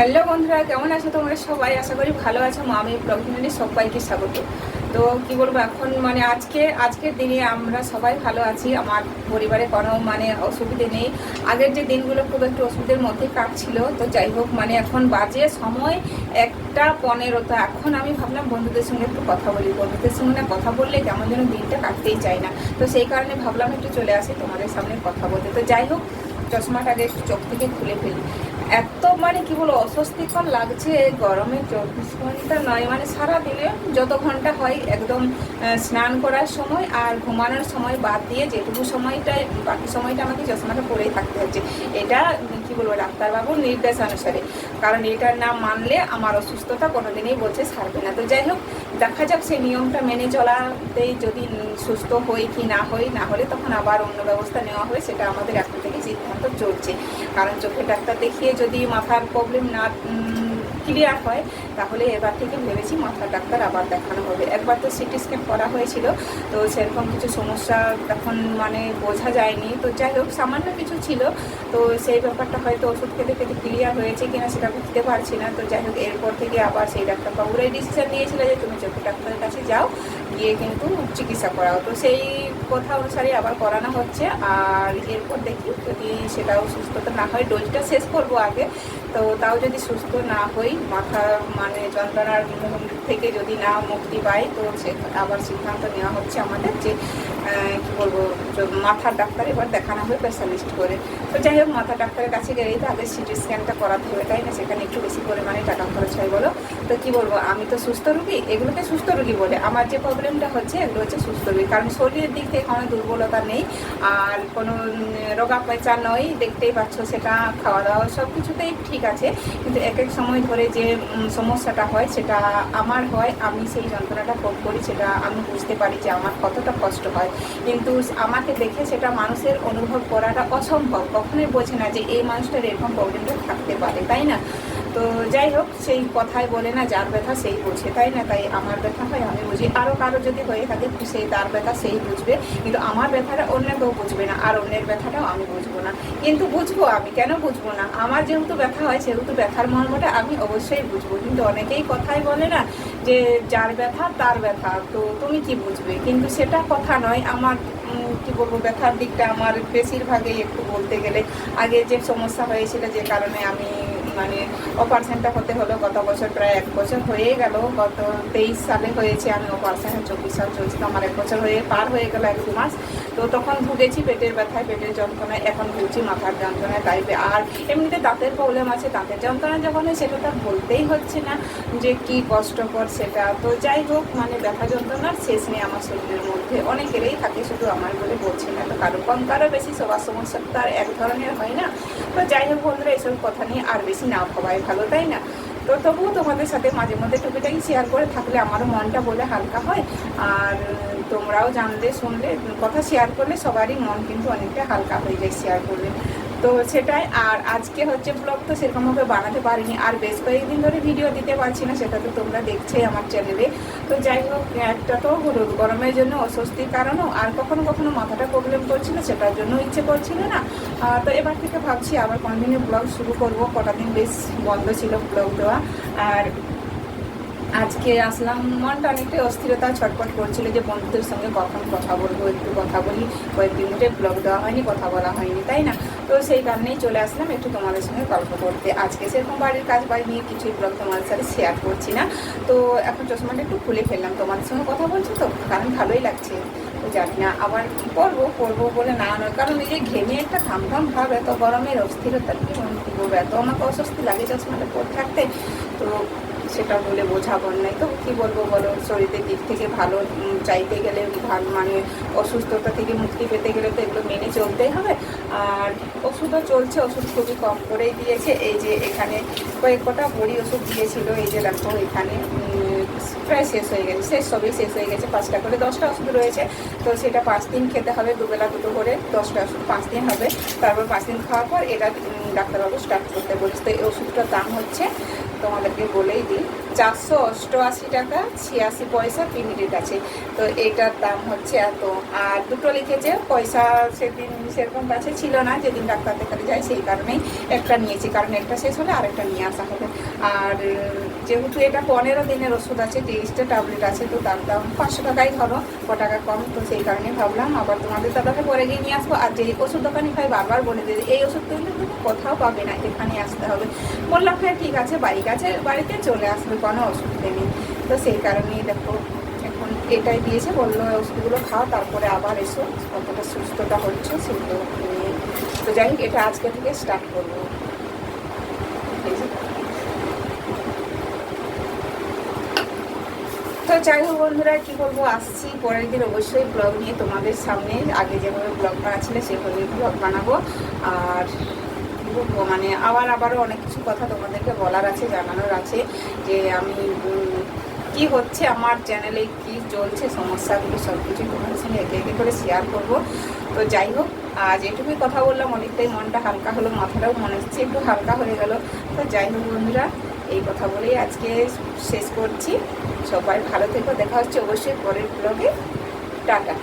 Hello বন্ধুরা, কেমন আছো তোমরা সবাই? আশা করি ভালো আছো। আমি ব্লগ চ্যানেলে সবাইকে স্বাগত। তো কি বলব, এখন মানে আজকে, আজকের দিনে আমরা সবাই ভালো আছি। আমার পরিবারে কোনো মানে অসুবিধে নেই। আগের যে দিনগুলো খুব একটু অসুবিধের মধ্যে কাটছিল। তো যাই হোক মানে এখন বাজে সময় একটা পনেরো। তো এখন আমি ভাবলাম বন্ধুদের সঙ্গে একটু কথা বলি। বন্ধুদের সঙ্গে না কথা বললে কেমন যেন দিনটা কাটতেই চায় না। তো সেই কারণে ভাবলাম একটু চলে আসি তোমাদের সামনে কথা বলতে। তো যাই হোক, চশমাটাকে একটু চোখ থেকে খুলে ফেলি। এত মানে কি বলব, অস্বস্তিকর লাগছে, গরমে চব্বিশ ঘণ্টা নয় মানে সারা দিনে যত ঘণ্টা হয় একদম স্নান করার সময় আর ঘুমানোর সময় বাদ দিয়ে যেটুকু সময়টা, বাকি সময়টা আমাকে চশমাটা পরেই থাকতে হচ্ছে। এটা কি বলব, ডাক্তারবাবুর নির্দেশ অনুসারে কারণ এটা না মানলে আমার অসুস্থতা কোনোদিনই বলছে সারবে না। তো যাই হোক, দেখা যাক সেই নিয়মটা মেনে চলাতেই যদি সুস্থ হই কি না হই, না হলে তখন আবার অন্য ব্যবস্থা নেওয়া হবে, সেটা আমাদের এখন থেকে সিদ্ধান্ত চলছে। কারণ চোখের ডাক্তার দেখিয়ে যদি মাথার প্রবলেম না ক্লিয়ার হয়, তাহলে এবার থেকে ভেবেছি মাথার ডাক্তার আবার দেখানো হবে। একবার তো সিটি স্ক্যান করা হয়েছিল, তো সেরকম কিছু সমস্যা তখন মানে বোঝা যায়নি। তো যাই হোক, সামান্য কিছু ছিল, তো সেই ব্যাপারটা হয়তো ওষুধ খেতে খেতে ক্লিয়ার হয়েছে কিনা সেটা বুঝতে পারছি না। তো যাই হোক, এরপর থেকে আবার সেই ডাক্তারবাবুরাই ডিসিশন নিয়েছিল যে তুমি চোখের ডাক্তারের কাছে যাও। গিয়ে কিন্তু চিকিৎসা করা হতো সেই কথা অনুসারে আবার করানো হচ্ছে। আর এরপর দেখি যদি সেটাও সুস্থতা না হয় ডোজটা শেষ করব আগে। তো তাও যদি সুস্থ না হই, মাথা মানে যন্ত্রণার থেকে যদি না মুক্তি পাই, তো সে আবার সিদ্ধান্ত নেওয়া হচ্ছে আমাদের যে কি বলব মাথার ডাক্তার এবার দেখানো হবে স্পেশালিস্ট করে। তো যাই হোক মাথার ডাক্তারের কাছে গেলেই তো আগে সিটি স্ক্যানটা করাতে হবে, তাই না? সেখানে একটু বেশি পরিমাণে টাকা খরচ হয় বলো। তো কি বলব, আমি তো সুস্থ রুগী, এগুলোকে সুস্থ রুগী বলে। আমার যে প্রবলেমটা হচ্ছে, এগুলো হচ্ছে সুস্থ রুগী। কারণ শরীরের দিক থেকে কোনো দুর্বলতা নেই, আর কোনো রোগা পেঁচা নয়, দেখতেই পাচ্ছ সেটা খাওয়া দাওয়া সব কিছুতেই ঠিক আছে, কিন্তু এক এক সময় ধরে যে সমস্যাটা হয় সেটা আমার হয়, আমি সেই যন্ত্রণাটা ভোগ করি সেটা আমি বুঝতে পারি যে আমার কতটা কষ্ট হয়। কিন্তু আমাকে দেখে সেটা মানুষের অনুভব করাটা অসম্ভব। কখনোই বোঝে না যে এই মানুষটার এরকম প্রবলেমটা থাকতে পারে, তাই না? তো যাই হোক, সেই কথাই বলে না, যার ব্যথা সেই বোঝে। তাই না? তাই আমার ব্যথা হয়, আমি বুঝি। আরও কারও যদি হয়ে থাকে সেই তার ব্যথা সেই বুঝবে। কিন্তু আমার ব্যথাটা অন্য কেউ বুঝবে না, আর অন্যের ব্যথাটাও আমি বুঝব না। কিন্তু বুঝব আমি, কেন বুঝব না? আমার যেহেতু ব্যথা হয়, সেহেতু ব্যথার মর্মটা আমি অবশ্যই বুঝব। কিন্তু অনেকেই কথাই বলে না যে, যার ব্যথা, তার ব্যথা। তো তুমি কি বুঝবে? কিন্তু সেটা কথা নয়। আমার কি বলব, ব্যথার দিকটা আমার বেশিরভাগই একটু বলতে গেলে আগে যে সমস্যা হয়েছিল, যে কারণে আমি মানে অপারেশনটা হতে হলো গত বছর প্রায় এক বছর হয়ে গেল। গত তেইশ সালে হয়েছে, আমি অপারেশন চব্বিশ সাল চলছে তো আমার এক বছর হয়ে পার হয়ে গেল এক দু মাস। তো তখন ভুগেছি পেটের ব্যথায়, পেটের যন্ত্রণায়, এখন ভুগছি মাথার যন্ত্রণায় টাইপে আর এমনিতে দাঁতের প্রবলেম আছে, দাঁতের যন্ত্রণা যখন হয় সেটা তো বলতেই হচ্ছে না যে কি কষ্টকর সেটা। তো যাই হোক মানে ব্যথা যন্ত্রণার শেষ নেই আমার শরীরের মধ্যে। অনেকেরই থাকে শুধু আমার বলে বলছি না, তো কারও কম কারও বেশি সবার সমস্যা তো আর এক ধরনের হয় না। তো যাই হোক বন্ধুরা, এসব কথা নিয়ে আর বেশি না ভাবাই ভালো, তাই না? তো তবুও তোমাদের সাথে মাঝে মধ্যে টুপিটাই শেয়ার করে থাকলে আমারও মনটা বলে হালকা হয়। আর তোমরাও জানলে, শুনলে, কথা শেয়ার করলে সবারই মন কিন্তু অনেকটা হালকা হয়ে যায় শেয়ার করলে। তো সেটাই, আর আজকে হচ্ছে ব্লগ তো সেরকমভাবে বানাতে পারিনি। আর বেশ কয়েকদিন ধরে ভিডিও দিতে পারছি না, সেটা তো তোমরা দেখছোই আমার চ্যানেলে তো যাই হোক, একটা তো হলো গরমের জন্য অস্বস্তির কারণও, আর কখনো কখনো মাথাটা প্রবলেম করছিল, সেটার জন্য ইচ্ছে করছিল না। তো এবার থেকে ভাবছি আবার কন্টিনিউ ব্লগ শুরু করব। কটা দিন বেশ বন্ধ ছিল ব্লগ দেওয়া। আর আজকে আসলাম মনটা অনেকটাই অস্থিরতা ছটপট করছিল যে বন্ধুদের সঙ্গে কখন কথা বলব, একটু কথা বলি। কয়েকদিন ধরে ব্লগ দেওয়া হয়নি, কথা বলা হয়নি, তাই না? তো সেই কারণেই চলে আসলাম একটু তোমাদের সঙ্গে গল্প করতে। আজকে সেরকম বাড়ির কাজ বাড়ি নিয়ে কিছুই ব্লগ তোমাদের সাথে শেয়ার করছি না। তো এখন চশমাটা একটু খুলে ফেললাম। তোমাদের সঙ্গে কথা বলছি তো? কারণ ভালোই লাগছে। তো জানি না আবার পরবো পরবো বলে না নয় কারণ এই যে ঘেমে একটা ঘাম ভাব, এত গরমের অস্থিরতা কি কি বলব এত আমাকে অস্বস্তি লাগে চশমাটা পরে থাকতে। তো সেটা বলে বোঝাবো নাই তো, কি বলব বলো? শরীরের দিক থেকে ভালো চাইতে গেলে ভালো মানে অসুস্থতা থেকে মুক্তি পেতে গেলে তো এগুলো মেনে চলতেই হবে। আর ওষুধও চলছে, ওষুধ খুবই কম করেই দিয়েছে। এই যে এখানে কয়েক কটা বড়ি ওষুধ দিয়েছিল, এই যে দেখো এখানে প্রায় শেষ হয়ে গেছে, শেষ, সবই শেষ হয়ে গেছে। পাঁচটা করে দশটা ওষুধ রয়েছে। তো সেটা পাঁচ দিন খেতে হবে, দুবেলা দুটো করে দশটা ওষুধ পাঁচ দিন হবে। তারপর পাঁচ দিন খাওয়ার পর এটা ডাক্তারবাবু স্টার্ট করতে বলছে। তো এই ওষুধটার দাম হচ্ছে তোমাদেরকে বলেই দিই। চারশো অষ্টআশি টাকা, ছিয়াশি পয়সা পিমিটেড আছে তো এইটার দাম হচ্ছে এত। আর দুটো লিখেছে, পয়সা সেদিন সেরকম কাছে ছিল না, যেদিন ডাক্তার দেখাতে যাই সেই কারণেই একটা নিয়েছি, কারণ একটা শেষ হলে আরেকটা নিয়ে আসা হবে। আর যেহেতু এটা পনেরো দিনের ওষুধ আছে, তিরিশটা ট্যাবলেট আছে, তো তার দাম পাঁচশো টাকাই ধরো, ক টাকা কম, তো সেই কারণে ভাবলাম আবার তোমাদের দাদাকে পরে গিয়ে নিয়ে আসব। আর যে ওষুধ দোকানে ভাই বারবার বলে দিয়েছে এই ওষুধ তুমি কোথাও পাবে না, এখানে আসতে হবে। বললাম হ্যাঁ ঠিক আছে, বাড়ি কাছে, বাড়িতে চলে আসবে। কোনো অসুবিধে নেই তো সেই কারণেই দেখো, এখন এটাই দিয়েছে, বলল ওষুধগুলো খাও, তারপরে আবার এসো। কতটা সুস্থতা হচ্ছে সেগুলো নিয়ে। তো যাই এটা আজকে থেকে স্টার্ট করব। তো যাই হোক বন্ধুরা, কী বলব, আসছি পরের দিন অবশ্যই ব্লগ নিয়ে তোমাদের সামনে। আগে যেভাবে ব্লগ বানাচ্ছিল সেভাবে ব্লগ বানাবো। আর মানে আবার আবারও অনেক কিছু কথা তোমাদেরকে বলার আছে, জানানোর আছে, যে আমি কি হচ্ছে, আমার চ্যানেলে কি চলছে, সমস্যাগুলো সব কিছু তোমাদের সঙ্গে একে একে করে শেয়ার করব। তো যাই হোক, আজ এটুকুই কথা বললাম, অনেকটাই মনটা হালকা হলো, মাথাটাও মনে হচ্ছে একটু হালকা হয়ে গেল। তো যাই হোক বন্ধুরা, এই কথা বলেই আজকে শেষ করছি। সবাই ভালো থেকো, দেখা হচ্ছে অবশ্যই পরের ব্লগে টাটা।